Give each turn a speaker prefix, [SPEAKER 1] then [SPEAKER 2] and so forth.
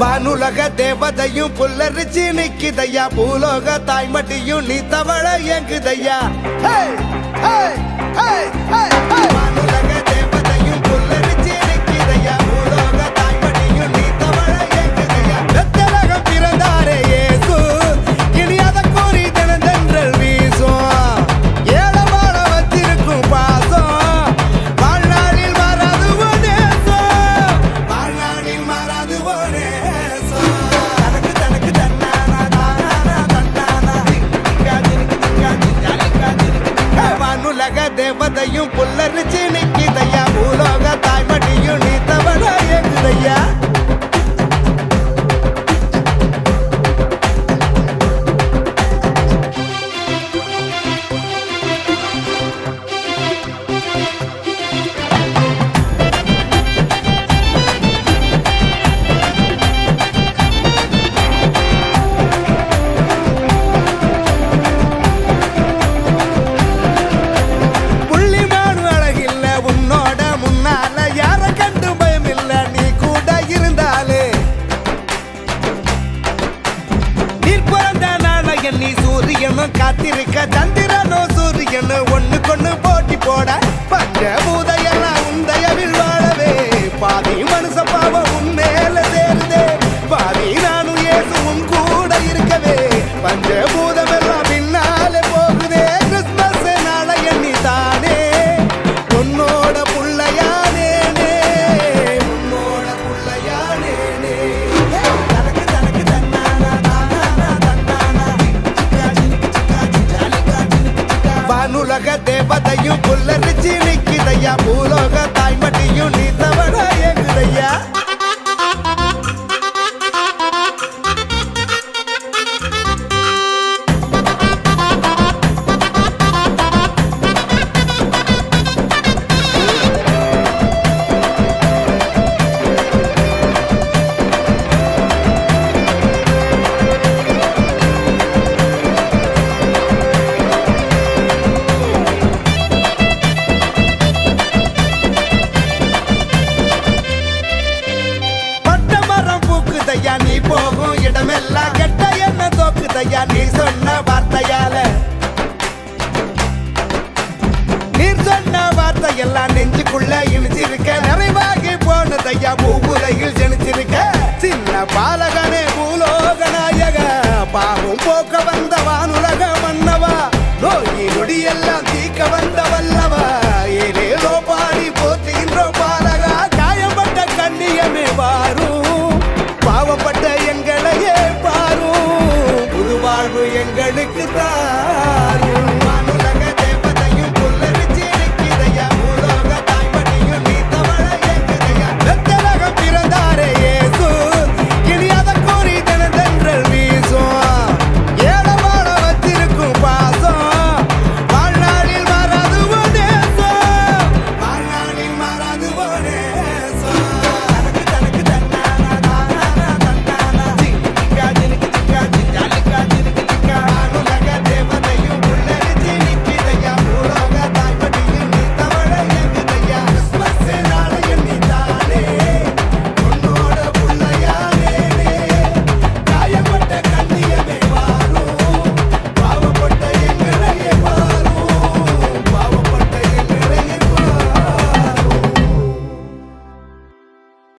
[SPEAKER 1] வானுலக தேவதையும் புல்லரிச்சு நிக்குதையா? பூலோக தாய்மட்டியும் நீ தவழ எங்குதையா தேவதையும் புல்லரிச்சு நிக்கிதையா? பூலோக காத்திருக்க சந்திரனோ சூரியனோ வானுலக தேவதையும் புல்லரிச்சு நிக்கிதையா? பூலோக நீ போகும் இடமெல்லாம் கெட்ட என்ன தோக்குதையா? நீ சொன்ன வார்த்தையால. நீர் சொன்ன வார்த்தையெல்லாம் நெஞ்சுக்குள்ள இழிச்சிருக்க நிறைவாகி போனதையா? பூவுலகில் ஜெனிச்சிருக்க. சின்ன பாலகனே பூலோக நாயக. பாவம் போக்க வந்த வானுலக மன்னவா? நோய் நொடியெல்லாம் தீக்க வந்தவல்லா? கோபப்பட்ட எங்கள்